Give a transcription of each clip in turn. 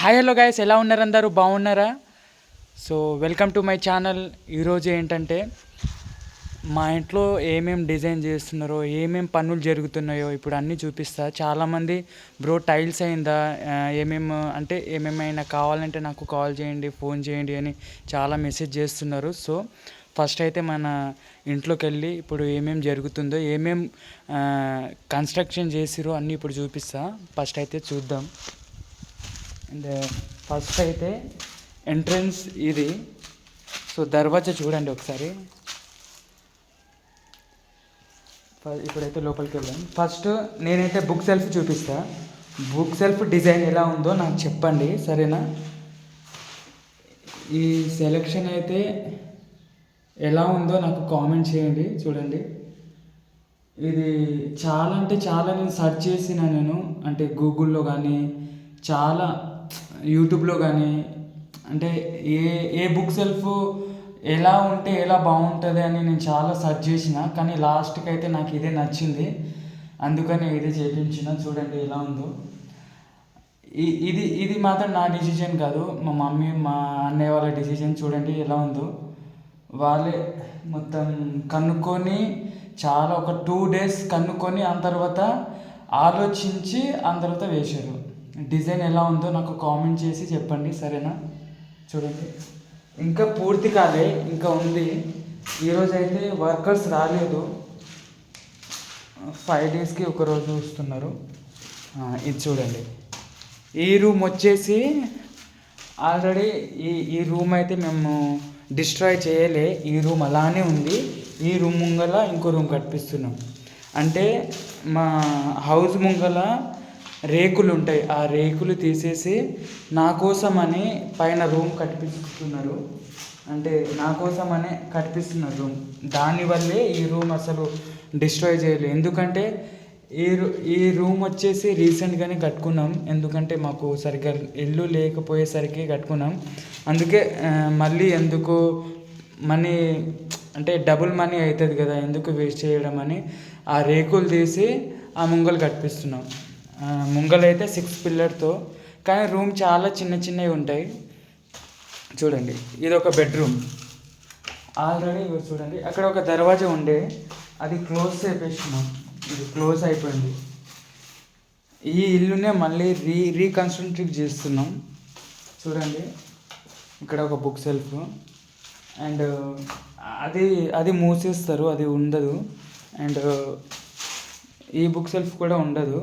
Hi hello guys ఎలా ఉన్నారు అందరూ బాగున్నారా so welcome to my channel ఈరోజు ఏంటంటే మా ఇంట్లో ఏమేం డిజైన్ చేస్తున్నారో ఏమేం పనులు జరుగుతున్నాయో ఇప్పుడు అన్నీ చూపిస్తా. చాలామంది బ్రో టైల్స్ అయిందా? ఏమేమి అంటే ఏమేమైనా కావాలంటే నాకు కాల్ చేయండి ఫోన్ చేయండి అని చాలా మెసేజ్ చేస్తున్నారు. సో ఫస్ట్ అయితే మన ఇంట్లోకి వెళ్ళి ఇప్పుడు ఏమేం జరుగుతుందో ఏమేం కన్స్ట్రక్షన్ చేసిరో అన్నీ ఇప్పుడు చూపిస్తా. ఫస్ట్ అయితే చూద్దాం. అండ్ ఫస్ట్ uh, అయితే ఎంట్రన్స్ ఇది. సో దర్వాజా చూడండి ఒకసారి. ఇప్పుడైతే లోపలికి వెళ్దాం. ఫస్ట్ నేనైతే బుక్ సెల్ఫ్ చూపిస్తా. బుక్ సెల్ఫ్ డిజైన్ ఎలా ఉందో నాకు చెప్పండి. సరేనా? ఈ సెలెక్షన్ అయితే ఎలా ఉందో నాకు కామెంట్ చేయండి. చూడండి. ఇది చాలా అంటే చాలా నేను సెర్చ్ చేసిన నేను. అంటే గూగుల్లో కానీ చాలా యూట్యూబ్లో కానీ అంటే ఏ ఏ బుక్ సెల్ఫ్ ఎలా ఉంటే ఎలా బాగుంటుంది అని నేను చాలా సెర్చ్ చేసిన కానీ లాస్ట్కి అయితే నాకు ఇదే నచ్చింది. అందుకని ఇదే చేయించిన చూడండి ఎలా ఉందో. ఇది ఇది మాత్రం నా డిసిజన్ కాదు. మా మమ్మీ మా అన్నయ్య వాళ్ళ డిసిజన్ చూడండి ఎలా ఉందో. వాళ్ళే మొత్తం కనుక్కొని చాలా ఒక టూ డేస్ కనుక్కొని ఆ తర్వాత ఆలోచించి ఆ తర్వాత వేశారు. డిజైన్ ఎలా ఉందో నాకు కామెంట్ చేసి చెప్పండి సరేనా? చూడండి. ఇంకా పూర్తి కాలే ఇంకా ఉంది. ఈరోజు అయితే వర్కర్స్ రాలేదు. ఫైవ్ డేస్కి ఒకరోజు వస్తున్నారు ఇది చూడండి. ఈ రూమ్ వచ్చేసి ఆల్రెడీ ఈ ఈ రూమ్ అయితే మేము డిస్ట్రాయ్ చేయలే. ఈ రూమ్ అలానే ఉంది. ఈ రూమ్ ముంగల ఇంకో రూమ్ కట్టిస్తున్నాం. అంటే మా హౌస్ ముంగల రేకులు ఉంటాయి ఆ రేకులు తీసేసి నా కోసమని పైన రూమ్ కట్టిస్తున్నారు అంటే నా కోసమనే కట్టిస్తున్నారు రూమ్. దానివల్లే ఈ రూమ్ అసలు డిస్ట్రాయ్ చేయలేదు. ఎందుకంటే ఈ రూ- ఈ రూమ్ వచ్చేసి రీసెంట్గానే కట్టుకున్నాం. ఎందుకంటే మాకు సరిగ్గా ఇల్లు లేకపోయేసరికి కట్టుకున్నాం. అందుకే మళ్ళీ ఎందుకు మనీ అంటే డబుల్ మనీ అవుతుంది కదా ఎందుకు వేస్ట్ చేయడం అని ఆ రేకులు తీసి ఆ ముంగలు కట్టిస్తున్నాం ముంగలైతే సిక్స్ పిల్లర్తో కానీ రూమ్ చాలా చిన్న చిన్నవి ఉంటాయి. చూడండి ఇది ఒక బెడ్రూమ్ ఆల్రెడీ చూడండి అక్కడ ఒక దర్వాజా ఉండే. అది క్లోజ్ చేపేసినాం ఇది క్లోజ్ అయిపోయింది. ఈ ఇల్లునే మళ్ళీ రీ రీకన్స్ట్రక్ట్ చేస్తున్నాం. చూడండి ఇక్కడ ఒక బుక్ సెల్ఫ్ అండ్ అది అది మూసేస్తారు అది ఉండదు. అండ్ ఈ బుక్ సెల్ఫ్ కూడా ఉండదు.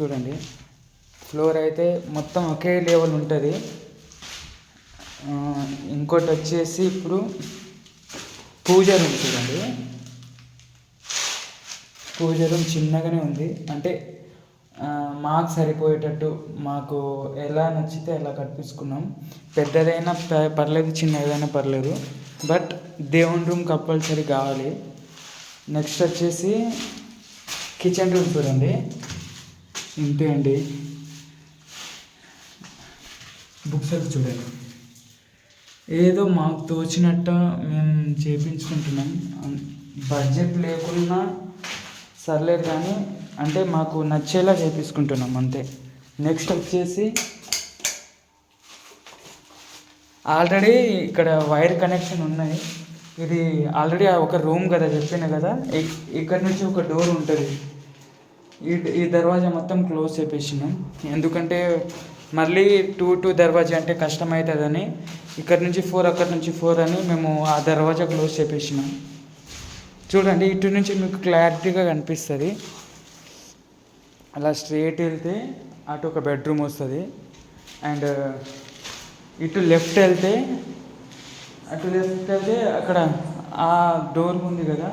చూడండి. ఫ్లోర్ అయితే మొత్తం ఒకే లెవెల్ ఉంటుంది. ఇంకోటి వచ్చేసి ఇప్పుడు పూజ రూమ్ చూడండి. పూజ రూమ్ చిన్నగానే ఉంది. అంటే మాకు సరిపోయేటట్టు మాకు ఎలా నచ్చితే అలా కట్టించుకున్నాం. పెద్దదైనా ప- పర్లేదు చిన్నదైనా పర్లేదు. బట్ దేవుని రూమ్ కంపల్సరీ కావాలి. నెక్స్ట్ వచ్చేసి కిచెన్ రూమ్ చూడండి. ఇంతే అండి. బుక్స్ అవి చూడండి. ఏదో మాకు తోచినట్టు మేము చేపించుకుంటున్నాం. బడ్జెట్ లేకున్నా సర్లేదు కానీ అంటే మాకు నచ్చేలా చేపించుకుంటున్నాం అంతే. నెక్స్ట్ వచ్చేసి ఆల్రెడీ ఇక్కడ వైర్ కనెక్షన్ ఉన్నాయి. ఇది ఆల్రెడీ ఒక రూమ్ కదా చెప్పిన కదా. ఇక్కడ నుంచి ఒక డోర్ ఉంటుంది. ఈ ఈ దర్వాజా మొత్తం క్లోజ్ చేసేసినాం ఎందుకంటే మళ్ళీ టూ టూ దర్వాజా అంటే కష్టం అవుతుందని ఇక్కడ నుంచి ఫోర్ అక్కడ నుంచి ఫోర్ అని మేము ఆ దర్వాజా క్లోజ్ చేసేసినాం చూడండి ఇటు నుంచి మీకు క్లారిటీగా కనిపిస్తుంది. అలా స్ట్రేట్ వెళ్తే అటు ఒక బెడ్రూమ్ వస్తుంది. అండ్ ఇటు లెఫ్ట్ వెళ్తే అటు లెఫ్ట్ వెళ్తే అక్కడ ఆ డోర్ ఉంది కదా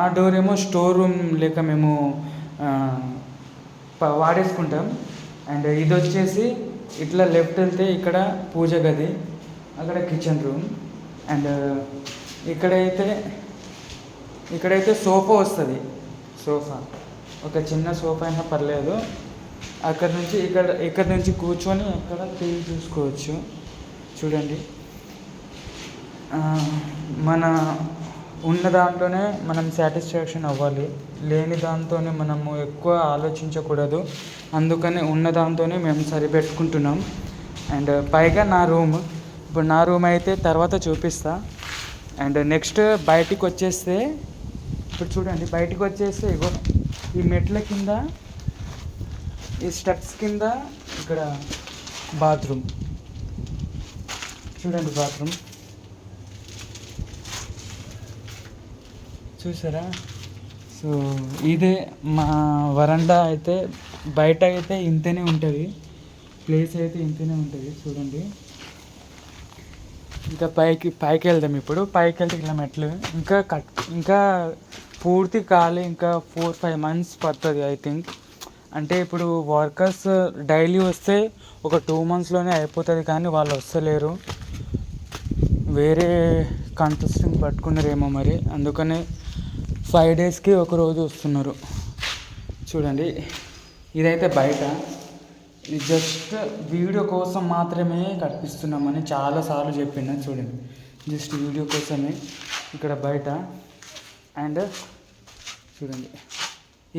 ఆ డోర్ ఏమో స్టోర్ రూమ్ లేక మేము వాడేసుకుంటాం. అండ్ ఇది వచ్చేసి ఇట్లా లెఫ్ట్ వెళ్తే ఇక్కడ పూజ గది అక్కడ కిచెన్ రూమ్. అండ్ ఇక్కడైతే ఇక్కడైతే సోఫా వస్తుంది. సోఫా. ఒక చిన్న సోఫా అయినా పర్లేదు. అక్కడ నుంచి ఇక్కడ ఇక్కడ నుంచి కూర్చొని అక్కడ టీవీ చూసుకోవచ్చు. చూడండి. మన ఉన్న దాంట్లోనే మనం సాటిస్ఫాక్షన్ అవ్వాలి. లేని దాంతోనే మనము ఎక్కువ ఆలోచించకూడదు. అందుకని ఉన్న దాంతోనే మేము సరిపెట్టుకుంటున్నాం. అండ్ పైగా నా రూమ్ ఇప్పుడు నా రూమ్ అయితే తర్వాత చూపిస్తా. అండ్ నెక్స్ట్ బయటికి వచ్చేస్తే ఇప్పుడు చూడండి బయటికి వచ్చేస్తే ఇగో ఈ మెట్ల కింద ఈ స్టెప్స్ కింద ఇక్కడ బాత్రూమ్. చూడండి బాత్రూమ్. చూసారా? సో ఇదే మా వరండా అయితే బయట అయితే ఇంతనే ఉంటుంది. ప్లేస్ అయితే ఇంతనే ఉంటుంది. చూడండి. ఇంకా పైకి పైకి వెళ్దాం ఇప్పుడు. పైకి వెళ్తే ఇలా మెట్లు. ఇంకా కట్ ఇంకా పూర్తి కాలే ఇంకా ఫోర్ ఫైవ్ మంత్స్ పడుతుంది ఐ థింక్ అంటే ఇప్పుడు వర్కర్స్ డైలీ వస్తే ఒక టూ మంత్స్లోనే అయిపోతుంది కానీ వాళ్ళు వస్తలేరు. వేరే కన్స్ట్రక్షన్ పట్టుకున్నారేమో మరి. అందుకనే ఫైవ్ డేస్కి ఒక రోజు వస్తున్నారు. చూడండి ఇదైతే బయట. ఇది జస్ట్ వీడియో కోసం మాత్రమే కనిపిస్తున్నామని చాలాసార్లు చెప్పిన చూడండి జస్ట్ వీడియో కోసమే ఇక్కడ బయట. అండ్ చూడండి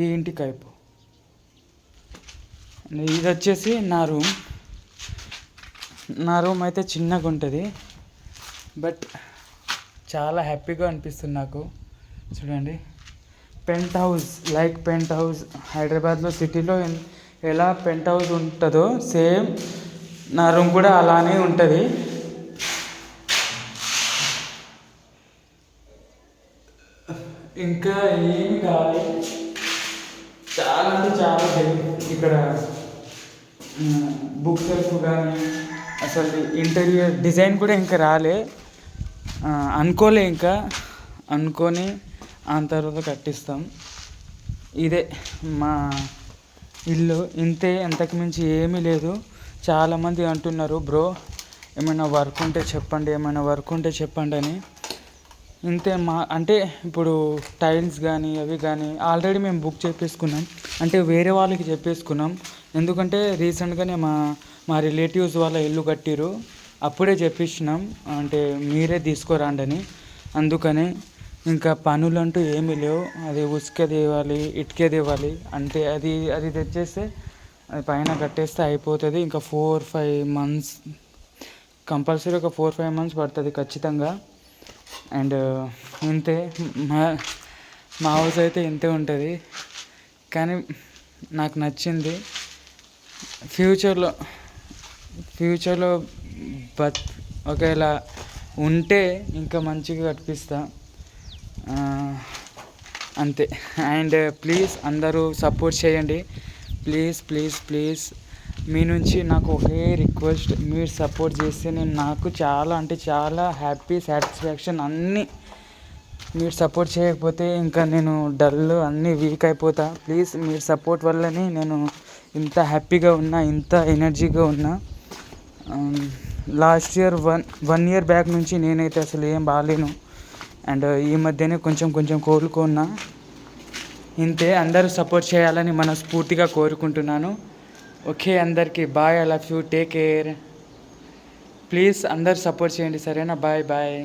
ఈ ఇంటి కైపు. ఇది వచ్చేసి నా రూమ్. నా రూమ్ అయితే చిన్నగా ఉంటుంది బట్ చాలా హ్యాపీగా అనిపిస్తుంది నాకు. చూడండి. Penthouse like penthouse హైదరాబాద్లో సిటీలో ఎలా పెంట్ హౌస్ ఉంటుందో సేమ్ నా రూమ్ కూడా అలానే ఉంటుంది. ఇంకా ఏమి కావాలి చాలా అంటే చాలా ఇక్కడ బుక్ సెల్ఫ్ కానీ అసలు ఇంటీరియర్ డిజైన్ కూడా ఇంకా రాలే. అనుకోలే ఇంకా. అనుకొని ఆ తర్వాత కట్టిస్తాం. ఇదే మా ఇల్లు. ఇంతే ఇంతకుమించి ఏమీ లేదు. చాలామంది అంటున్నారు బ్రో ఏమైనా వర్క్ ఉంటే చెప్పండి ఏమైనా వర్క్ ఉంటే చెప్పండి అని. ఇంతే మా అంటే ఇప్పుడు టైల్స్ కానీ అవి కానీ ఆల్రెడీ మేము బుక్ చేపేసుకున్నాం. అంటే వేరే వాళ్ళకి చెప్పేసుకున్నాం. ఎందుకంటే రీసెంట్గానే మా మా రిలేటివ్స్ వాళ్ళ ఇల్లు కట్టిరు అప్పుడే చెప్పించినాం అంటే మీరే తీసుకురాండి అని అందుకని ఇంకా పనులు అంటూ ఏమీ లేవు. అది ఉసుక తేవాలి ఇటుక తేవాలి. అంటే అది అది తెచ్చేస్తే అది పైన కట్టేస్తే అయిపోతుంది. ఇంకా ఫోర్ ఫైవ్ మంత్స్ కంపల్సరీ ఒక ఫోర్ ఫైవ్ మంత్స్ పడుతుంది ఖచ్చితంగా. అండ్ ఇంతే. మా మా హౌస్ అయితే ఇంతే ఉంటుంది. కానీ నాకు నచ్చింది ఫ్యూచర్లో ఫ్యూచర్లో బత్ ఒకవేళ ఉంటే ఇంకా మంచిగా కట్టిస్తా. అంతే. అండ్ ప్లీజ్ అందరూ సపోర్ట్ చేయండి. Please please please. మీ నుంచి నాకు ఒకే రిక్వెస్ట్ మీరు సపోర్ట్ చేస్తే నేను నాకు చాలా అంటే చాలా హ్యాపీ సాటిస్ఫాక్షన్ అన్నీ మీరు సపోర్ట్ చేయకపోతే ఇంకా నేను డల్ అన్నీ వీక్ అయిపోతా. ప్లీజ్ మీరు సపోర్ట్ వల్లనే నేను ఇంత హ్యాపీగా ఉన్నా ఇంత ఎనర్జీగా ఉన్నా. Last year one one year back నుంచి నేనైతే అసలు ఏం బాగాలేను అండ్ ఈ మధ్యనే కొంచెం కొంచెం కోలుకున్నా ఇంతే అందరూ సపోర్ట్ చేయాలని మనస్ఫూర్తిగా కోరుకుంటున్నాను. ఓకే అందరికీ bye I love you take care. Please అందరు సపోర్ట్ చేయండి సరేనా? Bye bye.